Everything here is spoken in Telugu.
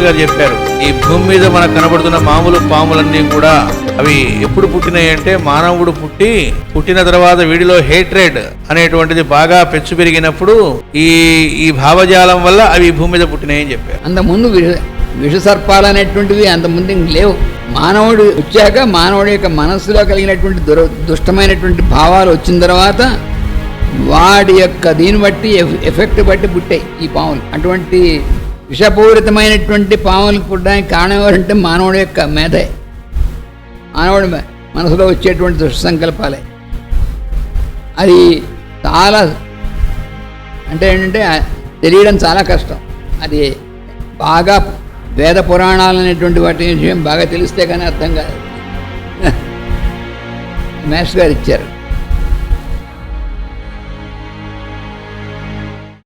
గారు చెప్పారు ఈ భూమి మీద మనకు కనబడుతున్న మామూలు పాములన్నీ కూడా అవి ఎప్పుడు పుట్టినాయి అంటే మానవుడు పుట్టి పుట్టిన తర్వాత వీడిలో హేట్రేడ్ అనేటువంటిది బాగా పెచ్చు పెరిగినప్పుడు ఈ ఈ భావజాలం వల్ల అవి భూమి మీద పుట్టినాయని చెప్పారు. అంత ముందు విష సర్పాలు అనేటువంటివి అంత ముందు లేవు. మానవుడు వచ్చాక మానవుడి యొక్క మనస్సులో కలిగినటువంటి దుర దుష్టమైనటువంటి భావాలు వచ్చిన తర్వాత వాడి యొక్క దీన్ని బట్టి ఎఫెక్ట్ బట్టి పుట్టాయి ఈ పాములు. అటువంటి విషపూరితమైనటువంటి పాములు పుట్టడానికి కారణం ఎవరంటే మానవుడి యొక్క మేధే. మానవుడి మనసులో వచ్చేటువంటి దుష్సంకల్పాలే అది చాలా అంటే ఏంటంటే తెలియడం చాలా కష్టం. అది బాగా వేద పురాణాలు అనేటువంటి వాటి విషయం బాగా తెలిస్తే కానీ అర్థం కాదు. మేష్ గారు ఇచ్చారు.